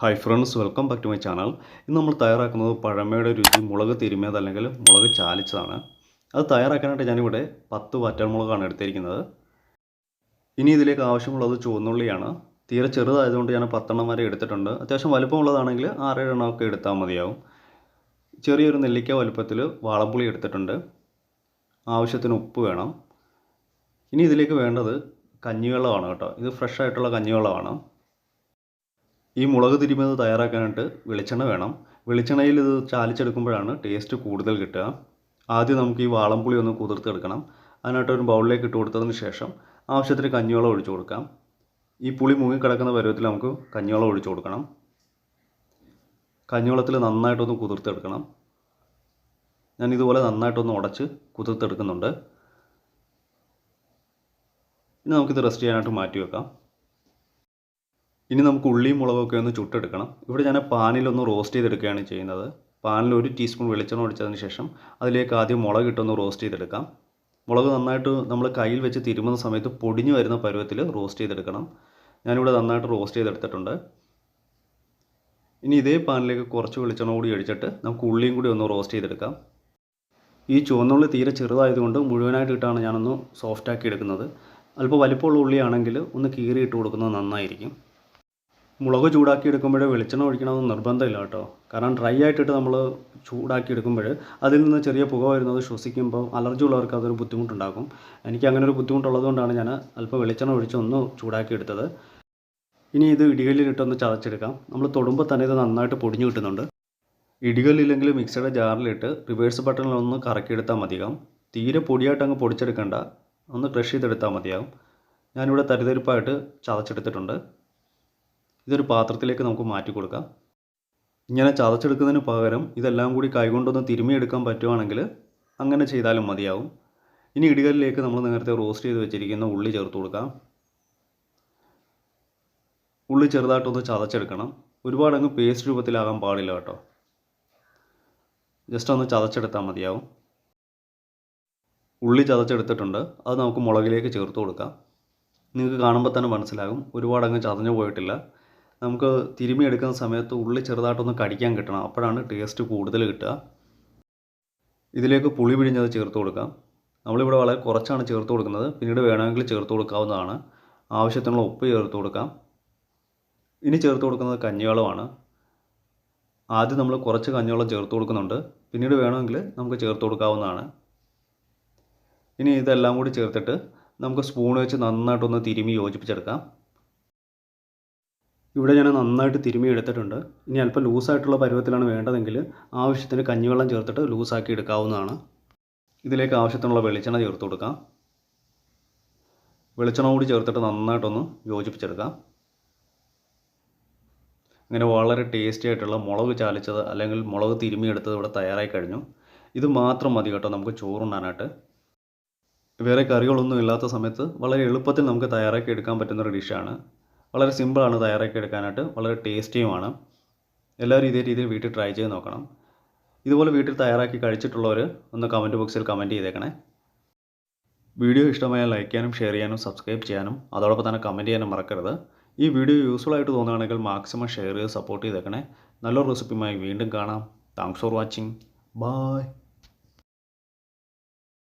Hi friends welcome back to my channel ഇന്ന് നമ്മൾ തയ്യാറാക്കുന്നത് പഴമയുടെ രുചി മുളക് തിരുമിയത് അല്ലെങ്കിൽ മുളക് ചാലിച്ചതാണ്. അത് തയ്യാറാക്കാനായിട്ട് ഞാനിവിടെ പത്ത് വറ്റൽമുളകാണ് എടുത്തിരിക്കുന്നത്. ഇനി ഇതിലേക്ക് ആവശ്യമുള്ളത് ചുവന്നുള്ളിയാണ്. തീരെ ചെറുതായതുകൊണ്ട് ഞാൻ പത്തെണ്ണം വരെ എടുത്തിട്ടുണ്ട്. അത്യാവശ്യം വലുപ്പമുള്ളതാണെങ്കിൽ ആറേഴെണ്ണമൊക്കെ എടുത്താൽ മതിയാവും. ചെറിയൊരു നെല്ലിക്ക വലുപ്പത്തിൽ വാളപ്പുളി എടുത്തിട്ടുണ്ട്. ആവശ്യത്തിന് ഉപ്പ് വേണം. ഇനി ഇതിലേക്ക് വേണ്ടത് കഞ്ഞിവെള്ളമാണ് കേട്ടോ. ഇത് ഫ്രഷ് ആയിട്ടുള്ള കഞ്ഞിവെള്ളമാണ്. ഈ മുളക് തിരുമിയത് തയ്യാറാക്കാനായിട്ട് വെളിച്ചെണ്ണ വേണം. വെളിച്ചെണ്ണയിൽ ഇത് ചാലിച്ചെടുക്കുമ്പോഴാണ് ടേസ്റ്റ് കൂടുതൽ കിട്ടുക. ആദ്യം നമുക്ക് ഈ വാളംപുളി ഒന്ന് കുതിർത്തെടുക്കണം. അതിനായിട്ട് ഒരു ബൗളിലേക്ക് ഇട്ട് കൊടുത്തതിന് ശേഷം ആവശ്യത്തിന് കഞ്ഞിവെള്ളം ഒഴിച്ചു കൊടുക്കാം. ഈ പുളി മുങ്ങിക്കിടക്കുന്ന പരുവത്തിൽ നമുക്ക് കഞ്ഞിവെള്ളം ഒഴിച്ചു കൊടുക്കണം. കഞ്ഞിവെള്ളത്തിൽ നന്നായിട്ടൊന്ന് കുതിർത്തെടുക്കണം. ഞാൻ ഇതുപോലെ നന്നായിട്ടൊന്ന് ഉടച്ച് കുതിർത്തെടുക്കുന്നുണ്ട്. ഇനി നമുക്കിത് റെസ്റ്റ് ചെയ്യാനായിട്ട് മാറ്റി വെക്കാം. ഇനി നമുക്ക് ഉള്ളിയും മുളകൊക്കെ ഒന്ന് ചുട്ടെടുക്കണം. ഇവിടെ ഞാൻ പാനിലൊന്ന് റോസ്റ്റ് ചെയ്തെടുക്കുകയാണ് ചെയ്യുന്നത്. പാനിൽ ഒരു ടീസ്പൂൺ വെളിച്ചെണ്ണ ഒഴിച്ചതിന് ശേഷം അതിലേക്ക് ആദ്യം മുളക് ഇട്ടൊന്ന് റോസ്റ്റ് ചെയ്തെടുക്കാം. മുളക് നന്നായിട്ട് നമ്മൾ കയ്യിൽ വെച്ച് തിരുമുന്ന സമയത്ത് പൊടിഞ്ഞു വരുന്ന പരുവത്തിൽ റോസ്റ്റ് ചെയ്തെടുക്കണം. ഞാനിവിടെ നന്നായിട്ട് റോസ്റ്റ് ചെയ്തെടുത്തിട്ടുണ്ട്. ഇനി ഇതേ പാനിലേക്ക് കുറച്ച് വെളിച്ചെണ്ണ കൂടി ഒഴിച്ചിട്ട് നമുക്ക് ഉള്ളിയും കൂടി ഒന്ന് റോസ്റ്റ് ചെയ്തെടുക്കാം. ഈ ചുവന്നുള്ളി തീരെ ചെറുതായതുകൊണ്ട് മുഴുവനായിട്ട് ഇട്ടാണ് ഞാനൊന്ന് സോഫ്റ്റാക്കി എടുക്കുന്നത്. അല്പം വലിപ്പമുള്ള ഉള്ളിയാണെങ്കിൽ ഒന്ന് കീറി ഇട്ട് കൊടുക്കുന്നത് നന്നായിരിക്കും. മുളക് ചൂടാക്കി എടുക്കുമ്പോൾ വെളിച്ചെണ്ണ ഒഴിക്കണമെന്ന് നിർബന്ധമില്ല കേട്ടോ. കാരണം ഡ്രൈ ആയിട്ടിട്ട് നമ്മൾ ചൂടാക്കി എടുക്കുമ്പോൾ അതിൽ നിന്ന് ചെറിയ പുക വരുന്നത് ശ്വസിക്കുമ്പോൾ അലർജി ഉള്ളവർക്ക് അതൊരു ബുദ്ധിമുട്ടുണ്ടാക്കും. എനിക്ക് അങ്ങനെ ഒരു ബുദ്ധിമുട്ടുള്ളതുകൊണ്ടാണ് ഞാൻ അല്പം വെളിച്ചെണ്ണ ഒഴിച്ച് ഒന്ന് ചൂടാക്കി എടുത്തത് ഇനി ഇത് ഇടികല്ലിലിട്ടൊന്ന് ചതച്ചെടുക്കാം. നമ്മൾ തൊടുമ്പോൾ തന്നെ ഇത് നന്നായിട്ട് പൊടിഞ്ഞു കിട്ടുന്നുണ്ട്. ഇടികല്ലില്ലെങ്കിൽ മിക്സിയുടെ ജാറിലിട്ട് റിവേഴ്സ് ബട്ടണിൽ ഒന്ന് കറക്കിയെടുത്താൽ മതിയാകും. തീരെ പൊടിയായിട്ട് അങ്ങ് പൊടിച്ചെടുക്കണ്ട. ഒന്ന് ക്രഷ് ചെയ്തെടുത്താൽ മതിയാവും ഞാനിവിടെ തരിതരിപ്പായിട്ട് ചതച്ചെടുത്തിട്ടുണ്ട്. ഇതൊരു പാത്രത്തിലേക്ക് നമുക്ക് മാറ്റി കൊടുക്കാം. ഇങ്ങനെ ചതച്ചെടുക്കുന്നതിന് പകരം ഇതെല്ലാം കൂടി കൈകൊണ്ടൊന്ന് തിരുമിയെടുക്കാൻ പറ്റുവാണെങ്കിൽ അങ്ങനെ ചെയ്താലും മതിയാവും. ഇനി ഇടികല്ലിലേക്ക് നമ്മൾ നേരത്തെ റോസ്റ്റ് ചെയ്ത് വെച്ചിരിക്കുന്ന ഉള്ളി ചേർത്ത് കൊടുക്കാം. ഉള്ളി ചെറുതായിട്ടൊന്ന് ചതച്ചെടുക്കണം. ഒരുപാട് അങ്ങ് പേസ്റ്റ് രൂപത്തിലാകാൻ പാടില്ല കേട്ടോ. ജസ്റ്റ് ഒന്ന് ചതച്ചെടുത്താൽ മതിയാവും. ഉള്ളി ചതച്ചെടുത്തിട്ടുണ്ട്. അത് നമുക്ക് മുളകിലേക്ക് ചേർത്ത് കൊടുക്കാം. നിങ്ങൾക്ക് കാണുമ്പോൾ തന്നെ മനസ്സിലാകും. ഒരുപാട് അങ്ങ് ചതഞ്ഞു പോയിട്ടില്ല. നമുക്ക് തിരുമ്മി എടുക്കുന്ന സമയത്ത് ഉള്ളി ചെറുതായിട്ടൊന്ന് കടിക്കാൻ കിട്ടണം. അപ്പോഴാണ് ടേസ്റ്റ് കൂടുതൽ കിട്ടുക. ഇതിലേക്ക് പുളി പിഴിഞ്ഞത് ചേർത്ത് കൊടുക്കാം. നമ്മളിവിടെ വളരെ കുറച്ചാണ് ചേർത്ത് കൊടുക്കുന്നത്. പിന്നീട് വേണമെങ്കിൽ ചേർത്ത് കൊടുക്കാവുന്നതാണ്. ആവശ്യത്തിനുള്ള ഉപ്പ് ചേർത്ത് കൊടുക്കാം. ഇനി ചേർത്ത് കൊടുക്കുന്നത് കഞ്ഞിവെള്ളമാണ്. ആദ്യം നമ്മൾ കുറച്ച് കഞ്ഞിവെള്ളം ചേർത്ത് കൊടുക്കുന്നുണ്ട്. പിന്നീട് വേണമെങ്കിൽ നമുക്ക് ചേർത്ത് കൊടുക്കാവുന്നതാണ്. ഇനി ഇതെല്ലാം കൂടി ചേർത്തിട്ട് നമുക്ക് സ്പൂൺ വെച്ച് നന്നായിട്ടൊന്ന് തിരുമി യോജിപ്പിച്ചെടുക്കാം. ഇവിടെ ഞാൻ നന്നായിട്ട് തിരുമി എടുത്തിട്ടുണ്ട്. ഇനി അല്പം ലൂസായിട്ടുള്ള പരുവത്തിലാണ് വേണ്ടതെങ്കിൽ ആവശ്യത്തിന് കഞ്ഞിവെള്ളം ചേർത്തിട്ട് ലൂസാക്കി എടുക്കാവുന്നതാണ്. ഇതിലേക്ക് ആവശ്യത്തിനുള്ള വെളിച്ചെണ്ണ ചേർത്ത് കൊടുക്കാം. വെളിച്ചെണ്ണ കൂടി ചേർത്തിട്ട് നന്നായിട്ടൊന്ന് യോജിപ്പിച്ചെടുക്കാം. അങ്ങനെ വളരെ ടേസ്റ്റി ആയിട്ടുള്ള മുളക് ചാലിച്ചത് അല്ലെങ്കിൽ മുളക് തിരുമിയെടുത്തത് ഇവിടെ തയ്യാറായി കഴിഞ്ഞു. ഇത് മാത്രം മതി കേട്ടോ നമുക്ക് ചോറുണ്ണാനായിട്ട്. വേറെ കറികളൊന്നും ഇല്ലാത്ത സമയത്ത് വളരെ എളുപ്പത്തിൽ നമുക്ക് തയ്യാറാക്കി എടുക്കാൻ പറ്റുന്ന ഒരു ഡിഷാണ് വളരെ സിമ്പിളാണ് തയ്യാറാക്കി എടുക്കാനായിട്ട് വളരെ ടേസ്റ്റിയുമാണ്. എല്ലാവരും ഇതേ രീതിയിൽ വീട്ടിൽ ട്രൈ ചെയ്ത് നോക്കണം. ഇതുപോലെ വീട്ടിൽ തയ്യാറാക്കി കഴിച്ചിട്ടുള്ളവർ ഒന്ന് കമന്റ് ബോക്സിൽ കമന്റ് ചെയ്തേക്കണേ. വീഡിയോ ഇഷ്ടമായാൽ ലൈക്ക് ചെയ്യാനും ഷെയർ ചെയ്യാനും സബ്സ്ക്രൈബ് ചെയ്യാനും അതോടൊപ്പം തന്നെ കമന്റ് ചെയ്യാനും മറക്കരുത്. ഈ വീഡിയോ യൂസ്ഫുൾ ആയിട്ട് തോന്നുകയാണെങ്കിൽ മാക്സിമം ഷെയർ ചെയ്ത് സപ്പോർട്ട് ചെയ്തേക്കണേ. നല്ലൊരു റെസിപ്പിയുമായി വീണ്ടും കാണാം. Thanks for watching bye